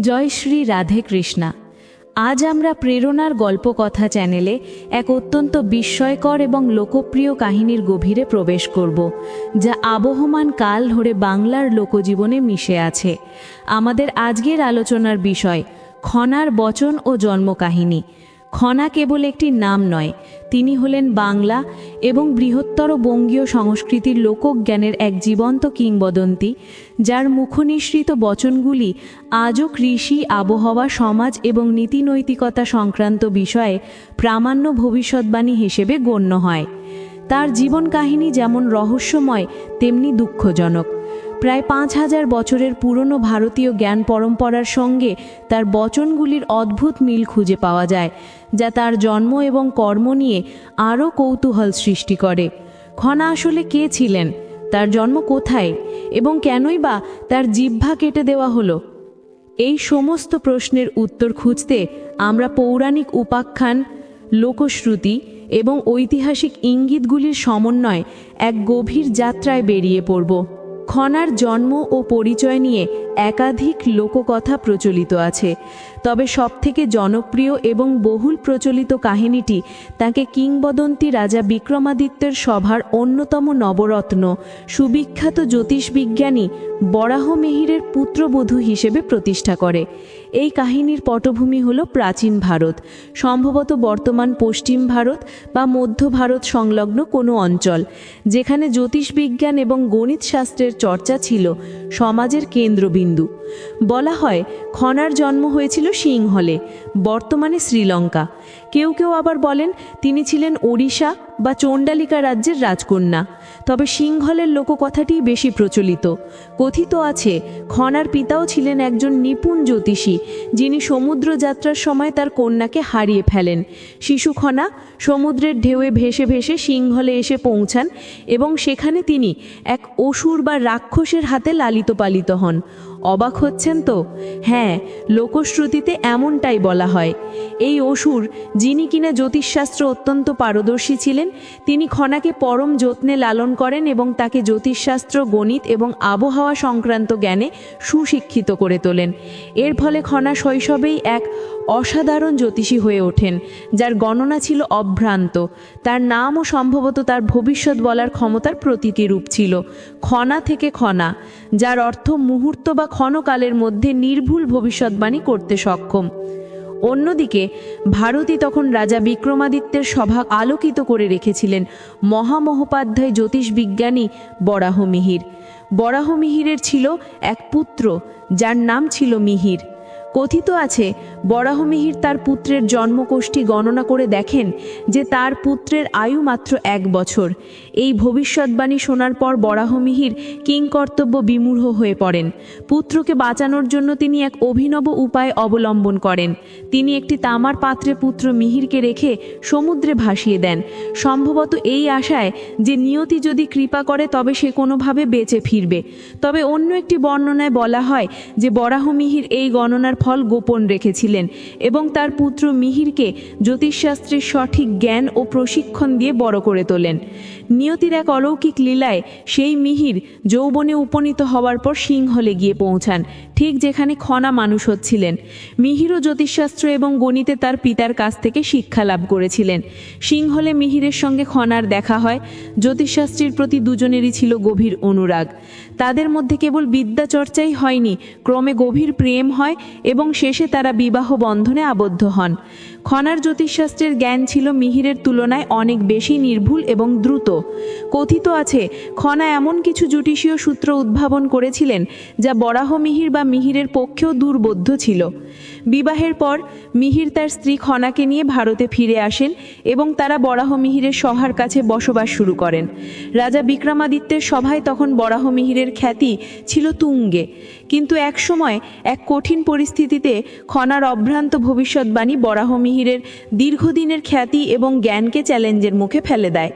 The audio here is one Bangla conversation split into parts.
জয় শ্রী রাধে কৃষ্ণা। আজ আমরা প্রেরণার গল্প কথা চ্যানেলে এক অত্যন্ত বিস্ময়কর এবং লোকপ্রিয় কাহিনীর গভীরে প্রবেশ করব, যা আবহমান কাল ধরে বাংলার লোকজীবনে মিশে আছে। আমাদের আজকের আলোচনার বিষয়, খনার বচন ও জন্মকাহিনী। খনা কেবল একটি নাম নয়, তিনি হলেন বাংলা এবং বৃহত্তর বঙ্গীয় সংস্কৃতির লোকজ্ঞানের এক জীবন্ত কিংবদন্তি, যার মুখনিসৃত বচনগুলি আজও কৃষি, আবহাওয়া, সমাজ এবং নীতিনৈতিকতা সংক্রান্ত বিষয়ে প্রামাণ্য ভবিষ্যৎবাণী হিসেবে গণ্য হয়। তার জীবন কাহিনী যেমন রহস্যময়, তেমনি দুঃখজনক। প্রায় পাঁচ হাজার বছরের পুরনো ভারতীয় জ্ঞান পরম্পরার সঙ্গে তার বচনগুলির অদ্ভুত মিল খুঁজে পাওয়া যায়, যা তার জন্ম এবং কর্ম নিয়ে আরও কৌতূহল সৃষ্টি করে। খনা আসলে কে ছিলেন? তার জন্ম কোথায়? এবং কেনই বা তার জিহ্বা কেটে দেওয়া হলো? এই সমস্ত প্রশ্নের উত্তর খুঁজতে আমরা পৌরাণিক উপাখ্যান, লোকশ্রুতি এবং ঐতিহাসিক ইঙ্গিতগুলির সমন্বয় এক গভীর যাত্রায় বেরিয়ে পড়ব। খনার জন্ম ও পরিচয় নিয়ে একাধিক লোককথা প্রচলিত আছে। তবে সবথেকে জনপ্রিয় এবং বহুল প্রচলিত কাহিনীটি তাকে কিংবদন্তি রাজা বিক্রমাদিত্যের সভার অন্যতম নবরত্ন, সুবিখ্যাত জ্যোতিষবিজ্ঞানী বরাহমিহিরের পুত্রবধূ হিসেবে প্রতিষ্ঠা করে। এই কাহিনীর পটভূমি হল প্রাচীন ভারত, সম্ভবত বর্তমান পশ্চিম ভারত বা মধ্য ভারত সংলগ্ন কোনো অঞ্চল, যেখানে জ্যোতিষবিজ্ঞান এবং গণিত শাস্ত্রের চর্চা ছিল সমাজের কেন্দ্রবিন্দু। বলা হয়, খনার জন্ম হয়েছিল সিংহলে, বর্তমানে শ্রীলঙ্কা। কেউ কেউ আবার বলেন, তিনি ছিলেন ওড়িশা বা চণ্ডালিকা রাজ্যের রাজকন্যা। তবে সিংহলের লোককথাটি বেশি প্রচলিত। কথিত আছে, খনার পিতাও ছিলেন একজন নিপুণ জ্যোতিষী, যিনি সমুদ্র যাত্রার সময় তার কন্যাকে হারিয়ে ফেলেন। শিশু খনা সমুদ্রের ঢেউয়ে ভেসে ভেসে সিংহলে এসে পৌঁছান এবং সেখানে তিনি এক অসুর বা রাক্ষসের হাতে লালিত পালিত হন। অবাক হচ্ছেন তো? হ্যাঁ লোকশ্রুতিতে এমনটাই বলা হয়। এই অসুর, যিনি কিনা জ্যোতিষশাস্ত্র অত্যন্ত পারদর্শী ছিলেন, তিনি খনাকে পরম যত্নে লালন করেন এবং তাকে জ্যোতিষশাস্ত্র, গণিত এবং আবহাওয়া সংক্রান্ত জ্ঞানে সুশিক্ষিত করে তোলেন। এর ফলে খনা শৈশবেই এক অসাধারণ জ্যোতিষী হয়ে ওঠেন, যার গণনা ছিল অভ্রান্ত। তার নামও সম্ভবত তার ভবিষ্যৎ বলার ক্ষমতার প্রতীকী রূপ ছিল ক্ষণা থেকে ক্ষণা যার অর্থ মুহূর্ত বা ক্ষণকালের মধ্যে নির্ভুল ভবিষ্যৎবাণী করতে সক্ষম। অন্যদিকে, ভারতী তখন রাজা বিক্রমাদিত্যের সভা আলোকিত করে রেখেছিলেন মহামহোপাধ্যায় জ্যোতিষবিজ্ঞানী বরাহমিহির। বরাহমিহিরের ছিল এক পুত্র, যার নাম ছিল মিহির। কথিত আছে, বরাহমিহির তার পুত্রের জন্মকোষ্ঠী গণনা করে দেখেন যে তার পুত্রের আয়ু মাত্র এক বছর। এই ভবিষ্যৎবাণী শোনার পর বরাহমিহির কিংকর্তব্য বিমূঢ় হয়ে পড়েন। পুত্রকে বাঁচানোর জন্য তিনি এক অভিনব উপায় অবলম্বন করেন। তিনি একটি তামার পাত্রে পুত্র মিহিরকে রেখে সমুদ্রে ভাসিয়ে দেন। সম্ভবত এই আশায় যে নিয়তি যদি কৃপা করে, তবে সে কোনোভাবে বেঁচে ফিরবে। তবে অন্য একটি বর্ণনায় বলা হয় যে বরাহমিহির এই গণনার ফল গোপন রেখেছিলেন এবং তার পুত্র মিহিরকে জ্যোতিষশাস্ত্রের সঠিক জ্ঞান ও প্রশিক্ষণ দিয়ে বড় করে তোলেন। নিয়তির এক অলৌকিক লীলায় সেই মিহির যৌবনে উপনীত হওয়ার পর সিংহলে গিয়ে পৌঁছান, ঠিক যেখানে খনা মানুষ হচ্ছিলেন। মিহিরও জ্যোতিষশাস্ত্র এবং গণিতে তার পিতার কাছ থেকে শিক্ষা লাভ করেছিলেন। সিংহলে মিহিরের সঙ্গে খনার দেখা হয়, জ্যোতিষশাস্ত্রের প্রতি দুজনেরই ছিল গভীর অনুরাগ। তাদের মধ্যে কেবল বিদ্যা চর্চাই হয়নি, ক্রমে গভীর প্রেম হয় এবং শেষে তারা বিবাহ বন্ধনে আবদ্ধ হন। খনার জ্যোতিষশাস্ত্রের জ্ঞান ছিল মিহিরের তুলনায় অনেক বেশি নির্ভুল এবং দ্রুত। কথিত আছে, খনা এমন কিছু জ্যোতিষীয় সূত্র উদ্ভাবন করেছিলেন যা বরাহ মিহির বা মিহিরের পক্ষেও দুর্বোধ্য ছিল। বিবাহের পর মিহির তার স্ত্রী খনাকে নিয়ে ভারতে ফিরে আসেন এবং তারা বরাহ মিহিরের সভার কাছে বসবাস শুরু করেন। রাজা বিক্রমাদিত্যের সভায় তখন বরাহ মিহিরের খ্যাতি ছিল তুঙ্গে। কিন্তু একসময় এক কঠিন পরিস্থিতিতে খনার অভ্রান্ত ভবিষ্যৎবাণী বরাহ মিহিরের দীর্ঘদিনের খ্যাতি এবং জ্ঞানকে চ্যালেঞ্জের মুখে ফেলে দেয়।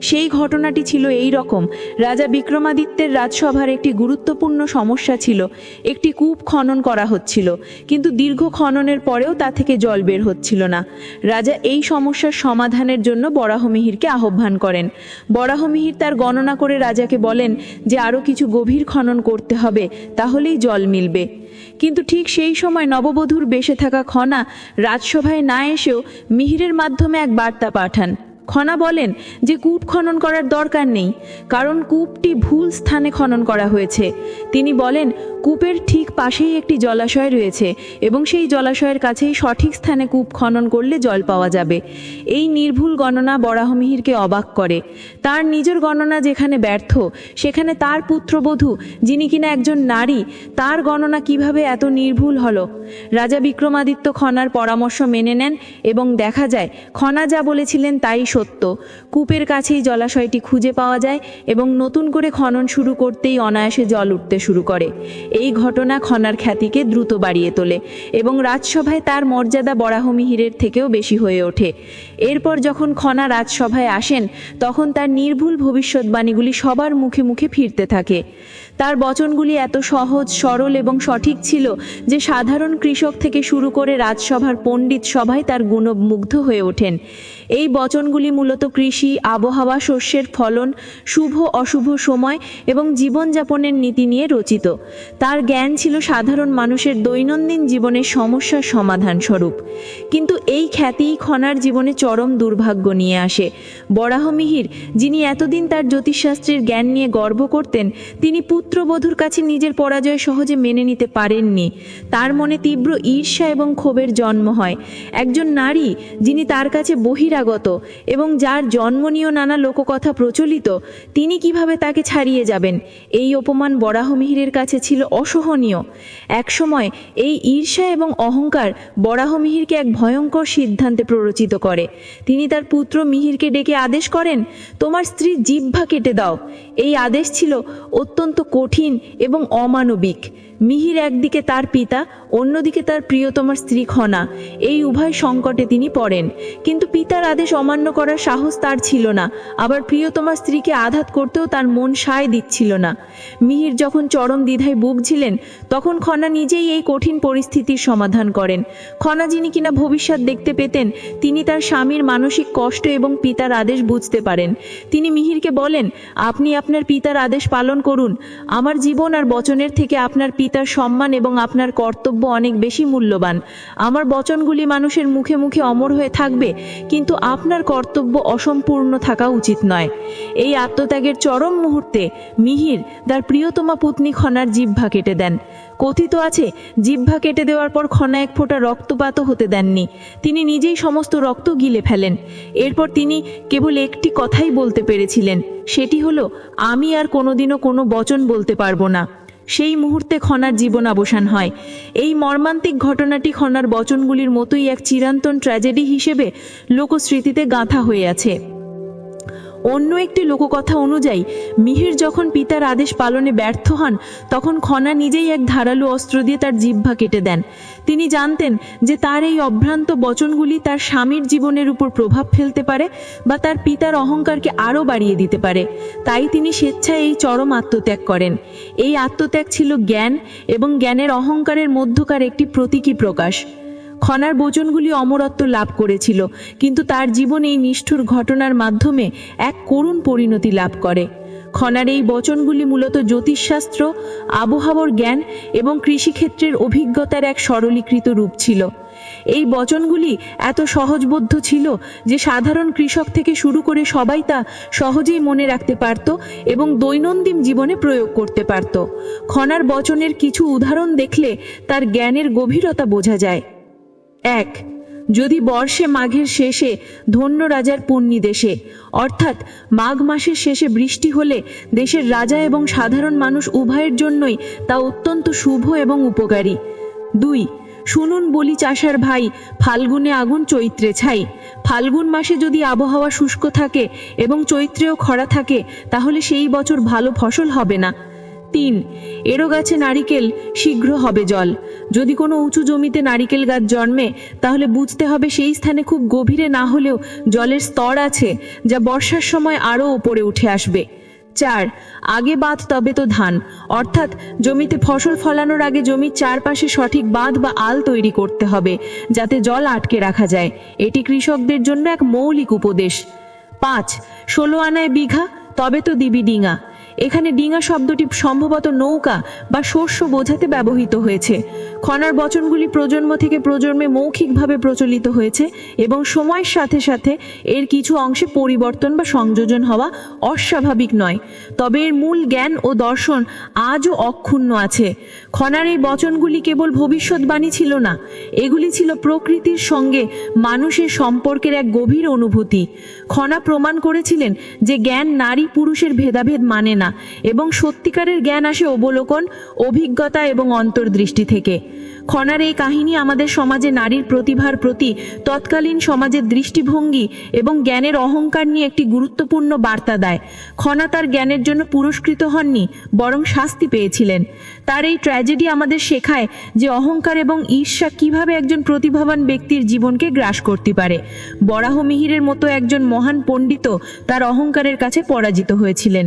সেই ঘটনাটি ছিল এই রকম। রাজা বিক্রমাদিত্যের রাজসভার একটি গুরুত্বপূর্ণ সমস্যা ছিল, একটি কূপ খনন করা হচ্ছিল, কিন্তু দীর্ঘ খননের পরেও তা থেকে জল বের হচ্ছিল না। রাজা এই সমস্যার সমাধানের জন্য বরাহমিহিরকে আহ্বান করেন। বরাহমিহির তার গণনা করে রাজাকে বলেন যে আরও কিছু গভীর খনন করতে হবে, তাহলেই জল মিলবে। কিন্তু ঠিক সেই সময় নববধূর বেশে থাকা খনা রাজসভায় না এসেও মিহিরের মাধ্যমে এক বার্তা পাঠান। খনা বলেন যে কূপ খনন করার দরকার নেই, কারণ কূপটি ভুল স্থানে খনন করা হয়েছে। তিনি বলেন, কূপের ঠিক পাশেই একটি জলাশয় রয়েছে এবং সেই জলাশয়ের কাছেই সঠিক স্থানে কূপ খনন করলে জল পাওয়া যাবে। এই নির্ভুল গণনা বরাহমিহিরকে অবাক করে। তার নিজের গণনা যেখানে ব্যর্থ, সেখানে তার পুত্রবধূ, যিনি কিনা একজন নারী, তার গণনা কীভাবে এত নির্ভুল হলো? রাজা বিক্রমাদিত্য খনার পরামর্শ মেনে নেন এবং দেখা যায়, খনা যা বলেছিলেন তাই সত্য। কূপের কাছেই জলাশয়টি খুঁজে পাওয়া যায় এবং নতুন করে খনন শুরু করতেই অনায়াসে জল উঠতে শুরু করে। এই ঘটনা খনার খ্যাতিকে দ্রুত বাড়িয়ে তোলে এবং রাজসভায় তার মর্যাদা বরাহমিহিরের থেকেও বেশি হয়ে ওঠে। এরপর যখন খনা রাজসভায় আসেন, তখন তার নির্ভুল ভবিষ্যৎবাণীগুলি সবার মুখে মুখে ফিরতে থাকে। তার বচনগুলি এত সহজ, সরল এবং সঠিক ছিল যে সাধারণ কৃষক থেকে শুরু করে রাজসভার পণ্ডিত সবাই তার গুণমুগ্ধ হয়ে ওঠেন। এই বচনগুলি মূলত কৃষি, আবহাওয়া, শস্যের ফলন, শুভ, অশুভ সময় এবং জীবনযাপনের নীতি নিয়ে রচিত। তার জ্ঞান ছিল সাধারণ মানুষের দৈনন্দিন জীবনের সমস্যার সমাধান স্বরূপ কিন্তু এই খ্যাতিই খনার জীবনে চরম দুর্ভাগ্য নিয়ে আসে। বরাহমিহির যিনি এতদিন তার জ্যোতিষশাস্ত্রের জ্ঞান নিয়ে গর্ব করতেন, তিনি পুত্রবধূর কাছে নিজের পরাজয় সহজে মেনে নিতে পারেননি। তার মনে তীব্র ঈর্ষা এবং ক্ষোভের জন্ম হয়। একজন নারী, যিনি তার কাছে বহিরাগত এবং যার জন্ম নিয়েও নানা লোককথা প্রচলিত, তিনি কীভাবে তাকে ছাড়িয়ে যাবেন? এই অপমান বরাহমিহিরের কাছে ছিল অসহনীয়। একসময় এই ঈর্ষা এবং অহংকার বরাহমিহিরকে এক ভয়ঙ্কর সিদ্ধান্তে প্ররোচিত করে। তিনি তার পুত্র মিহিরকে ডেকে আদেশ করেন, তোমার স্ত্রী জিহ্বা কেটে দাও। এই আদেশ ছিল অত্যন্ত কঠিন এবং অমানবিক। মিহির একদিকে তার পিতা, অন্যদিকে তার প্রিয়তমার স্ত্রী খনা। এই উভয় সংকটে তিনি পড়েন। কিন্তু পিতার আদেশ অমান্য করার সাহস তার ছিল না। আবার প্রিয়তমার স্ত্রীকে আঘাত করতেও তার মন সায় দিচ্ছিল না। মিহির যখন চরম দ্বিধায় ভুগছিলেন, তখন খনা নিজেই এই কঠিন পরিস্থিতির সমাধান করেন। খনা যিনি কিনা ভবিষ্যৎ দেখতে পেতেন, তিনি তার স্বামীর মানসিক কষ্ট এবং পিতার আদেশ বুঝতে পারেন। তিনি মিহিরকে বলেন, আপনি আপনার পিতার আদেশ পালন করুন। আমার জীবন আর বচনের থেকে আপনার পিতার সম্মান এবং আপনার কর্তব্য অনেক বেশি মূল্যবান। আমার বচনগুলি মানুষের মুখে মুখে অমর হয়ে থাকবে, কিন্তু আপনার কর্তব্য অসম্পূর্ণ থাকা উচিত নয়। এই আত্মত্যাগের চরম মুহূর্তে মিহির, তার প্রিয়তমা পত্নী খনার জিহ্বা কেটে দেন। কথিত আছে, জিহ্বা কেটে দেওয়ার পর খনা এক ফোঁটা রক্তপাতও হতে দেননি। তিনি নিজেই সমস্ত রক্ত গিলে ফেলেন। এরপর তিনি কেবল একটি কথাই বলতে পেরেছিলেন, সেটি হলো, আমি আর কোনোদিনও কোনো বচন বলতে পারব না। সেই মুহূর্তে খনার জীবন অবসান হয়। এই মর্মান্তিক ঘটনাটি খনার বচনগুলির মতোই এক চিরান্তন ট্র্যাজেডি হিসেবে লোকস্মৃতিতে গাঁথা হয়ে আছে। অন্য একটি লোককথা অনুযায়ী, মিহির যখন পিতার আদেশ পালনে ব্যর্থ হন, তখন খনা নিজেই এক ধারালো অস্ত্র দিয়ে তার জিহ্বা কেটে দেন। তিনি জানতেন যে তার এই অভ্রান্ত বচনগুলি তার স্বামীর জীবনের উপর প্রভাব ফেলতে পারে বা তার পিতার অহংকারকে আরও বাড়িয়ে দিতে পারে। তাই তিনি স্বেচ্ছায় এই চরম আত্মত্যাগ করেন। এই আত্মত্যাগ ছিল জ্ঞান এবং জ্ঞানের অহংকারের মধ্যকার একটি প্রতীকী প্রকাশ। খনার বচনগুলি অমরত্ব লাভ করেছিল, কিন্তু তার জীবন এই নিষ্ঠুর ঘটনার মাধ্যমে এক করুণ পরিণতি লাভ করে। খনার এই বচনগুলি মূলত জ্যোতিষশাস্ত্র, আবহাওয়ার জ্ঞান এবং কৃষিক্ষেত্রের অভিজ্ঞতার এক সরলীকৃত রূপ ছিল। এই বচনগুলি এত সহজবোধ্য ছিল যে সাধারণ কৃষক থেকে শুরু করে সবাই তা সহজেই মনে রাখতে পারত এবং দৈনন্দিন জীবনে প্রয়োগ করতে পারত। খনার বচনের কিছু উদাহরণ দেখলে তার জ্ঞানের গভীরতা বোঝা যায়। এক, যদি বর্ষে মাঘের শেষে ধন্য রাজার পুণ্যি দেশে, অর্থাৎ মাঘ মাসের শেষে বৃষ্টি হলে দেশের রাজা এবং সাধারণ মানুষ উভয়ের জন্যই তা অত্যন্ত শুভ এবং উপকারী। দুই, শুনুন বলি চাষার ভাই, ফাল্গুনে আগুন চৈত্রে ছাই। ফাল্গুন মাসে যদি আবহাওয়া শুষ্ক থাকে এবং চৈত্রেও খরা থাকে, তাহলে সেই বছর ভালো ফসল হবে না। তিন। এরো গাছে নারিকেল শীঘ্র হবে জল। যদি কোনো উঁচু জমিতে নারিকেল গাছ জন্মে, তাহলে বুঝতে হবে সেই স্থানে খুব গভীরে না হলেও জলের স্তর আছে, যা বর্ষার সময় আরও ওপরে উঠে আসবে। চার। আগে বাঁধ, তবে তো ধান। অর্থাৎ জমিতে ফসল ফলানোর আগে জমির চারপাশে সঠিক বাঁধ বা আল তৈরি করতে হবে, যাতে জল আটকে রাখা যায়। এটি কৃষকদের জন্য এক মৌলিক উপদেশ। পাঁচ। ষোলো আনায় বিঘা, তবে তো দিবি ডিঙা। এখানে ডিঙা শব্দটি সম্ভবত নৌকা বা শস্য বোঝাতে ব্যবহৃত হয়েছে। খনার বচনগুলি প্রজন্ম থেকে প্রজন্মে মৌখিকভাবে প্রচলিত হয়েছে এবং সময়ের সাথে সাথে এর কিছু অংশে পরিবর্তন বা সংযোজন হওয়া অস্বাভাবিক নয়। তবে এর মূল জ্ঞান ও দর্শন আজও অক্ষুণ্ণ আছে। খনার এই বচনগুলি কেবল ভবিষ্যৎবাণী ছিল না, এগুলি ছিল প্রকৃতির সঙ্গে মানুষের সম্পর্কের এক গভীর অনুভূতি। খনা প্রমাণ করেছিলেন যে জ্ঞান নারী পুরুষের ভেদাভেদ মানে না। এবং সত্যিকারের জ্ঞান আসে অবলোকন অভিজ্ঞতা এবং অন্তর্দৃষ্টি থেকে। খনার এই কাহিনী আমাদের সমাজে নারীর প্রতিভার প্রতি তৎকালীন সমাজের দৃষ্টিভঙ্গি এবং জ্ঞানের অহংকার নিয়ে একটি গুরুত্বপূর্ণ বার্তা দেয়। খনা তার জ্ঞানের জন্য পুরস্কৃত হননি, বরং শাস্তি পেয়েছিলেন। তার এই ট্র্যাজেডি আমাদের শেখায় যে অহংকার এবং ঈর্ষা কীভাবে একজন প্রতিভাবান ব্যক্তির জীবনকে গ্রাস করতে পারে। বরাহ মিহিরের মতো একজন মহান পণ্ডিত তার অহংকারের কাছে পরাজিত হয়েছিলেন।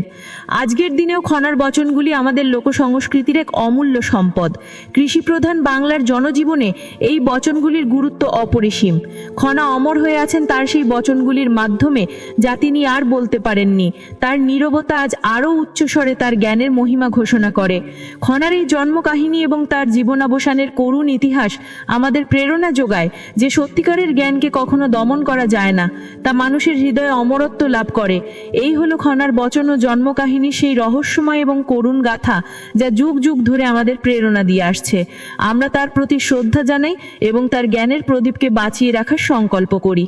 আজকের দিনেও খনার বচনগুলি আমাদের লোক সংস্কৃতির এক অমূল্য সম্পদ। কৃষিপ্রধান বাংলার জনজীবনে এই বচনগুলির গুরুত্ব অপরিসীম। খনা অমর হয়ে আছেন তার সেই বচনগুলির মাধ্যমে যা তিনি আর বলতে পারেননি। তার নীরবতা আজ আরও উচ্চস্বরে তার জ্ঞানের মহিমা ঘোষণা করে। খনার এই জন্মকাহিনী এবং তার জীবনাবসানের করুণ ইতিহাস আমাদের প্রেরণা যোগায় যে সত্যিকারের জ্ঞানকে কখনো দমন করা যায় না, তা মানুষের হৃদয়ে অমরত্ব লাভ করে। এই হলো খনার বচন ও জন্মকাহিনীর সেই রহস্যময় এবং করুণ গাথা যা যুগ যুগ ধরে আমাদের প্রেরণা দিয়ে আসছে। আমরা তার প্রতি শ্রদ্ধা জানাই এবং তার জ্ঞানের প্রদীপকে বাঁচিয়ে রাখার সংকল্প করি।